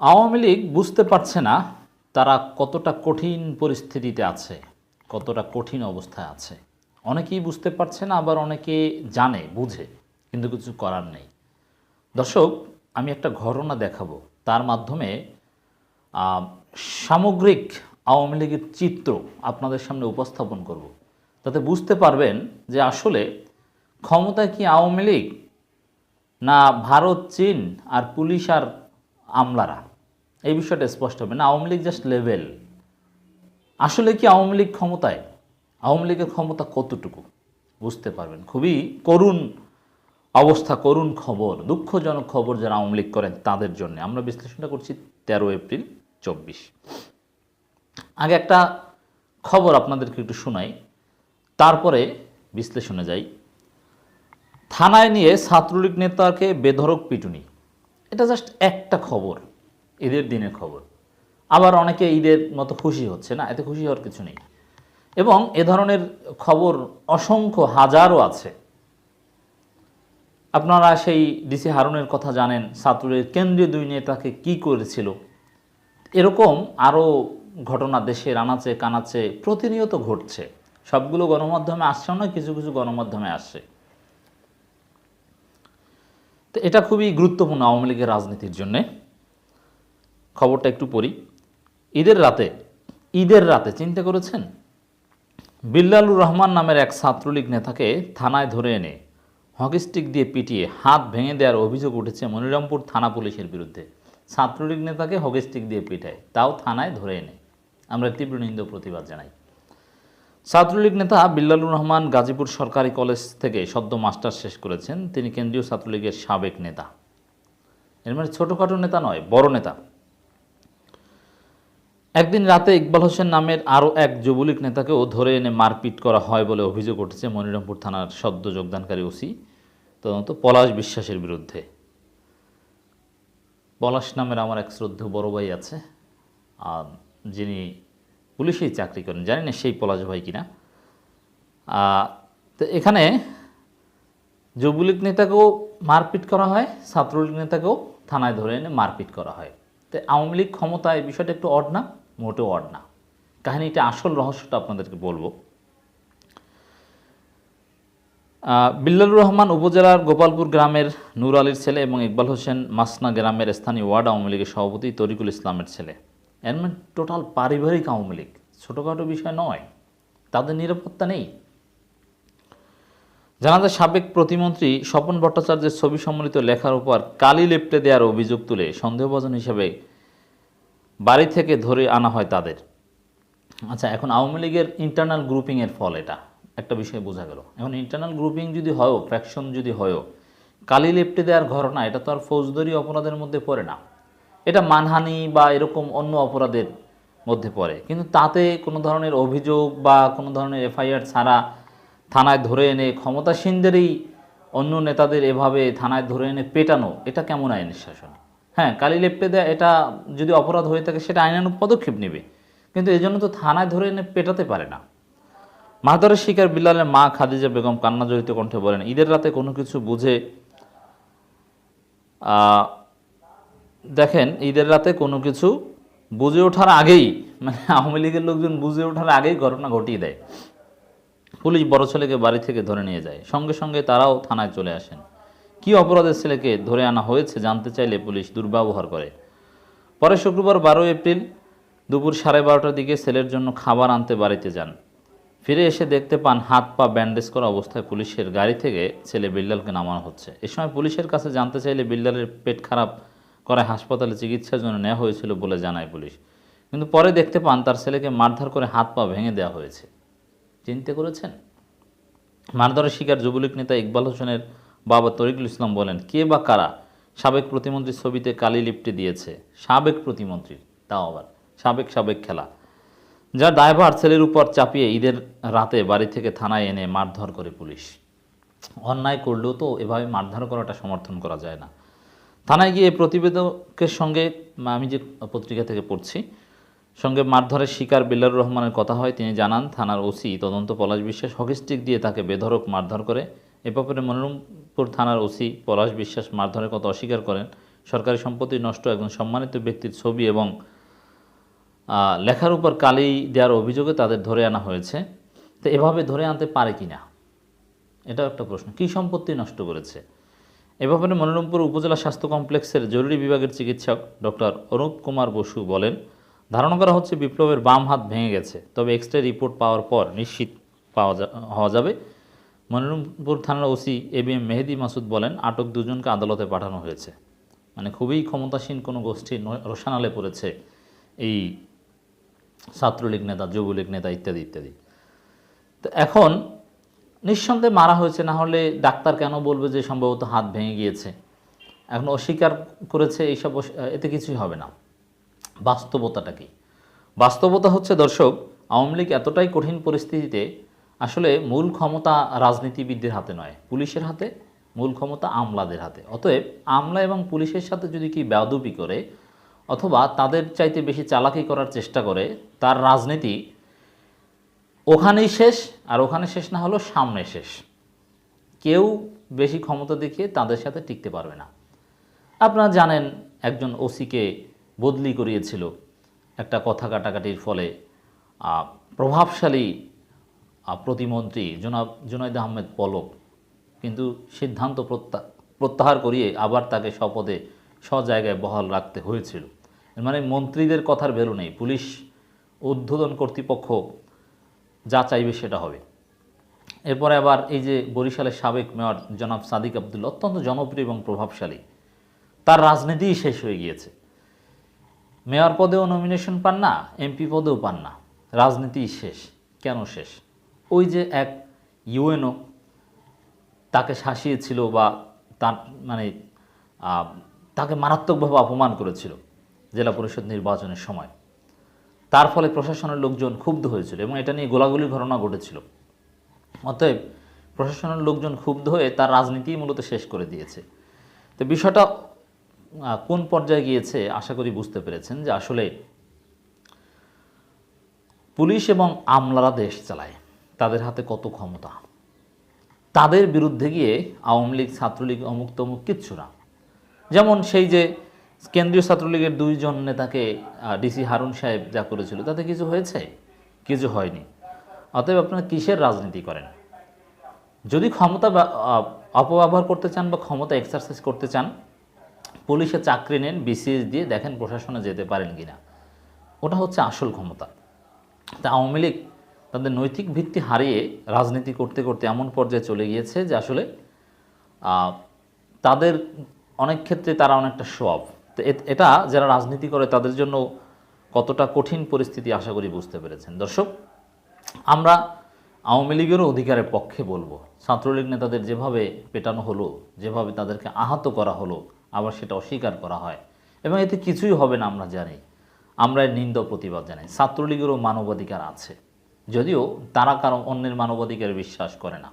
আওয়ামী লীগ বুঝতে পারছে না তারা কতটা কঠিন পরিস্থিতিতে আছে, কতটা কঠিন অবস্থায় আছে। অনেকেই বুঝতে পারছে না, আবার অনেকে জানে, বুঝে, কিন্তু কিছু করার নেই। দর্শক, আমি একটা ঘটনা দেখাবো। তার মাধ্যমে সামগ্রিক আওয়ামী লীগের চিত্র আপনাদের সামনে উপস্থাপন করব। তাতে বুঝতে পারবেন যে আসলে ক্ষমতায় কি আওয়ামী লীগ, না ভারত, চীন আর পুলিশ আর আমলারা। এই বিষয়টা স্পষ্ট হবে না। আওয়ামী লীগ জাস্ট লেভেল আসলে কি আওয়ামী লীগ ক্ষমতায়? আওয়ামী লীগের ক্ষমতা কতটুকু? বুঝতে পারবেন। খুবই করুণ অবস্থা, করুণ খবর, দুঃখজনক খবর যারা আওয়ামী লীগ করেন তাদের জন্য। আমরা বিশ্লেষণটা করছি তেরো এপ্রিল চব্বিশ। আগে একটা খবর আপনাদেরকে একটু শোনাই। তারপরে বিশ্লেষণে যাই। থানায় নিয়ে ছাত্রলীগ নেতাকে বেধরক পিটুনি। এটা জাস্ট একটা খবর, ঈদের দিনের খবর। আবার অনেকে ঈদের মতো খুশি হচ্ছে না, এতে খুশি হওয়ার কিছু নেই। এবং এ ধরনের খবর অসংখ্য হাজারও আছে। আপনারা সেই ডিসি হারুনের কথা জানেন, ছাত্রলীগের কেন্দ্রীয় দুই নেতাকে কি করেছিল। এরকম আরও ঘটনা দেশের আনাচে কানাচে প্রতিনিয়ত ঘটছে। সবগুলো গণমাধ্যমে আসছেও না, কিছু কিছু গণমাধ্যমে আসছে। তো এটা খুবই গুরুত্বপূর্ণ আওয়ামী লীগের রাজনীতির জন্যে। খবরটা একটু পড়ি। ঈদের রাতে ঈদের রাতে চিন্তা করেছেন? বিল্লালুর রহমান নামের এক ছাত্রলীগ নেতাকে থানায় ধরে এনে হকিস্টিক দিয়ে পিটিয়ে হাত ভেঙে দেওয়ার অভিযোগ উঠেছে মনিরামপুর থানা পুলিশের বিরুদ্ধে। ছাত্রলীগ নেতাকে হকিস্টিক দিয়ে পিটায়, তাও থানায় ধরে এনে। আমরা তীব্র নিন্দ প্রতিবাদ জানাই। ছাত্রলীগ নেতা বিল্লালুর রহমান গাজীপুর সরকারি কলেজ থেকে সদ্য মাস্টার শেষ করেছেন। তিনি কেন্দ্রীয় ছাত্রলীগের সাবেক নেতা। এর মানে ছোটোখাটো নেতা নয়, বড় নেতা। একদিন রাতে ইকবাল হোসেন নামের আরও এক যুবলীগ নেতাকেও ধরে এনে মারপিট করা হয় বলে অভিযোগ উঠেছে মনিরামপুর থানার সদ্য যোগদানকারী ওসি, তদন্ত পলাশ বিশ্বাসের বিরুদ্ধে। পলাশ নামের আমার এক শ্রদ্ধেয় বড় ভাই আছে, আর যিনি পুলিশেই চাকরি করেন, জানি না সেই পলাশ ভাই কিনা। তো এখানে যুবলীগ নেতাকেও মারপিট করা হয়, ছাত্রলীগ নেতাকেও থানায় ধরে এনে মারপিট করা হয়। তো আওয়ামী লীগ ক্ষমতা এই বিষয়টা একটু অড না? মোটেও অড না। কাহিনীটা আসল রহস্যটা আপনাদেরকে বলব। বিল্লালুর রহমান উপজেলার গোপালপুর গ্রামের নূর আলীর ছেলে এবং ইকবাল হোসেন মাসনা গ্রামের স্থানীয় ওয়ার্ড আওয়ামী লীগের সভাপতি তরিকুল ইসলামের ছেলে। এর মানে টোটাল পারিবারিক আওয়ামী লীগ। ছোটোখাটো বিষয় নয়। তাদের নিরাপত্তা নেই। জানা যায় সাবেক প্রতিমন্ত্রী স্বপন ভট্টাচার্যের ছবি সম্বলিত লেখার উপর কালি লেপটে দেওয়ার অভিযোগ তুলে সন্দেহভাজন হিসেবে বাড়ি থেকে ধরে আনা হয় তাদের। আচ্ছা এখন আওয়ামী লীগের ইন্টারনাল গ্রুপিংয়ের ফল এটা। একটা বিষয় বোঝা গেল। এখন ইন্টারনাল গ্রুপিং যদি হয়ও ফ্র্যাকশন যদি হয়ও, কালি লেপটে দেওয়ার ঘটনা, এটা তো আর ফৌজদারি অপরাধের মধ্যে পড়ে না। এটা মানহানি বা এরকম অন্য অপরাধের মধ্যে পড়ে। কিন্তু তাতে কোনো ধরনের অভিযোগ বা কোনো ধরনের এফআইআর ছাড়া থানায় ধরে এনে ক্ষমতাসীনদেরই অন্য নেতাদের এভাবে থানায় ধরে এনে পেটানো, এটা কেমন আইনের শাসন? হ্যাঁ কালি লেপটে দেয়, এটা যদি অপরাধ হয়ে থাকে, সেটা আইনানুগ পদক্ষেপ নেবে। কিন্তু এই জন্য তো থানায় ধরে এনে পেটাতে পারে না। মাহদারের শিকার বিল্লালের মা খাদিজা বেগম কান্নাজড়িত কণ্ঠে বলেন, ঈদের রাতে কোনো কিছু বুঝে দেখেন, ঈদের রাতে কোনো কিছু বুঝে ওঠার আগেই মানে আওয়ামী লীগের লোকজন বুঝে ওঠার আগেই ঘটনা ঘটিয়ে দেয়। পুলিশ বড় ছেলেকে বাড়ি থেকে ধরে নিয়ে যায়। সঙ্গে সঙ্গে তারাও থানায় চলে আসেন। কি অপরাধের ছেলেকে ধরে আনা হয়েছে জানতে চাইলে পুলিশ দুর্ব্যবহার করে। পরে শুক্রবার বারো এপ্রিল দুপুর সাড়ে বারোটার দিকে ছেলের জন্য খাবার আনতে বাড়িতে যান। ফিরে এসে দেখতে পান, হাত পা ব্যান্ডেজ করা অবস্থায় পুলিশের গাড়ি থেকে ছেলে বিল্লালকে নামানো হচ্ছে। এ সময় পুলিশের কাছে জানতে চাইলে বিল্লালের পেট খারাপ করায় হাসপাতালে চিকিৎসার জন্য নেওয়া হয়েছিল বলে জানায় পুলিশ। কিন্তু পরে দেখতে পান তার ছেলেকে মারধর করে হাত পা ভেঙে দেওয়া হয়েছে। চিন্তা করেছেন? মারধরের শিকার যুবলীগ নেতা ইকবাল হোসেনের বাবা তরিকুল ইসলাম বলেন, কে বা কারা সাবেক প্রতিমন্ত্রীর ছবিতে কালি লিপটে দিয়েছে? সাবেক প্রতিমন্ত্রীর তাও আবার সাবেক সাবেক খেলা। যার দায়ভার ছেলের উপর চাপিয়ে ঈদের রাতে বাড়ি থেকে থানায় এনে মারধর করে পুলিশ। অন্যায় করলেও তো এভাবে মারধর করাটা সমর্থন করা যায় না। থানায় গিয়ে প্রতিবেদকের সঙ্গে আমি যে পত্রিকা থেকে পড়ছি, সঙ্গে মারধরের শিকার বিল্লারুর রহমানের কথা হয়, তিনি জানান থানার ওসি তদন্ত পলাশ বিশ্বাস হকিস্টিক দিয়ে তাকে বেধরক মারধর করে। এ ব্যাপারে মনোরমপুর থানার ওসি পলাশ বিশ্বাস মারধরের কথা অস্বীকার করেন। সরকারি সম্পত্তি নষ্ট একজন সম্মানিত ব্যক্তির ছবি এবং লেখার উপর কালি দেওয়ার অভিযোগে তাদের ধরে আনা হয়েছে। তো এভাবে ধরে আনতে পারে কি না এটাও একটা প্রশ্ন। কী সম্পত্তি নষ্ট করেছে? এ ব্যাপারে মনোরমপুর উপজেলা স্বাস্থ্য কমপ্লেক্সের জরুরি বিভাগের চিকিৎসক ডক্টর অনুপ কুমার বসু বলেন, ধারণা করা হচ্ছে বিপ্লবের বাম হাত ভেঙে গেছে, তবে এক্সরে রিপোর্ট পাওয়ার পর নিশ্চিত পাওয়া হওয়া যাবে। মনোরমপুর থানার OC A B M Mehedi Masud বলেন, আটক দুজনকে আদালতে পাঠানো হয়েছে। মানে খুবই ক্ষমতাসীন কোনো গোষ্ঠী রোশানালে পড়েছে এই ছাত্রলীগ নেতা, যুবলীগ নেতা, ইত্যাদি ইত্যাদি। তো এখন নিঃসন্দেহে মারা হয়েছে, না হলে ডাক্তার কেন বলবে যে সম্ভবত হাত ভেঙে গিয়েছে? এখন অস্বীকার করেছে এইসব এতে কিছুই হবে না। বাস্তবতাটা কি? বাস্তবতা হচ্ছে, দর্শক, আওয়ামী লীগ এতটাই কঠিন পরিস্থিতিতে আসলে মূল ক্ষমতা রাজনীতিবিদদের হাতে নয়, পুলিশের হাতে, মূল ক্ষমতা আমলাদের হাতে। অতএব আমলা এবং পুলিশের সাথে যদি কি বেয়াদবি করে অথবা তাদের চাইতে বেশি চালাকি করার চেষ্টা করে, তার রাজনীতি ওখানেই শেষ, আর ওখানে শেষ না হলেও সামনে শেষ। কেউ বেশি ক্ষমতা দেখিয়ে তাদের সাথে টিকতে পারবে না। আপনারা জানেন, একজন ওসিকে বদলি করিয়েছিল একটা কথা কাটাকাটির ফলে প্রভাবশালী প্রতিমন্ত্রী জনাব, জুনাইদ আহমেদ পলক কিন্তু সিদ্ধান্ত প্রত্যা প্রত্যাহার করিয়ে আবার তাকে শপথে স জায়গায় বহাল রাখতে হয়েছিল। মানে মন্ত্রীদের কথার ভ্যালু নেই। পুলিশ উদ্বোধন কর্তৃপক্ষ যা চাইবে সেটা হবে। এরপরে আবার এই যে বরিশালের সাবেক মেয়র জনাব সাদিক আব্দুল অত্যন্ত জনপ্রিয় এবং প্রভাবশালী, তার রাজনীতিই শেষ হয়ে গিয়েছে। মেয়র পদেও নমিনেশন পান না এমপি পদেও পান না। রাজনীতিই শেষ। কেন শেষ? ওই যে এক ইউএনও তাকে শাসিয়েছিল বা তার মানে তাকে মারাত্মকভাবে অপমান করেছিল জেলা পরিষদ নির্বাচনের সময়। তার ফলে প্রশাসনের লোকজন ক্ষুব্ধ হয়েছিল এবং এটা নিয়ে গোলাগুলি ঘটনা ঘটেছিল। অতএব প্রশাসনের লোকজন ক্ষুব্ধ হয়ে তার রাজনীতি মূলত শেষ করে দিয়েছে। তো বিষয়টা কোন পর্যায়ে গিয়েছে আশা করি বুঝতে পেরেছেন যে আসলে পুলিশ এবং আমলারা দেশ চালায়, তাদের হাতে কত ক্ষমতা। তাদের বিরুদ্ধে গিয়ে আওয়ামী লীগ, ছাত্রলীগ অমুক তমুক কিচ্ছু না। যেমন সেই যে কেন্দ্রীয় ছাত্রলীগের দুইজন নেতাকে ডিসি হারুন সাহেব যা করেছিল, তাতে কিছু হয়েছে? কিছু হয়নি। অতএব আপনারা কিসের রাজনীতি করেন? যদি ক্ষমতা অপব্যবহার করতে চান বা ক্ষমতা এক্সারসাইজ করতে চান, পুলিশে চাকরি নেন বিসিএস দিয়ে দেখেন প্রশাসনে যেতে পারেন কিনা। ওটা হচ্ছে আসল ক্ষমতা। তা আওয়ামী লীগ তাদের নৈতিক ভিত্তি হারিয়ে রাজনীতি করতে করতে এমন পর্যায়ে চলে গিয়েছে যে আসলে তাদের অনেক ক্ষেত্রে তারা অনেকটা সব। তো এটা যারা রাজনীতি করে তাদের জন্য কতটা কঠিন পরিস্থিতি আশা করি বুঝতে পেরেছেন। দর্শক, আমরা আওয়ামী লীগেরও অধিকারের পক্ষে বলব। ছাত্রলীগ নেতাদের যেভাবে পেটানো হলো, যেভাবে তাদেরকে আহত করা হলো, আবার সেটা অস্বীকার করা হয় এবং এতে কিছুই হবে না আমরা জানি। আমরা নিন্দ প্রতিবাদ জানাই। ছাত্রলীগেরও মানবাধিকার আছে, যদিও তারা কারও অন্যের মানবাধিকারে বিশ্বাস করে না।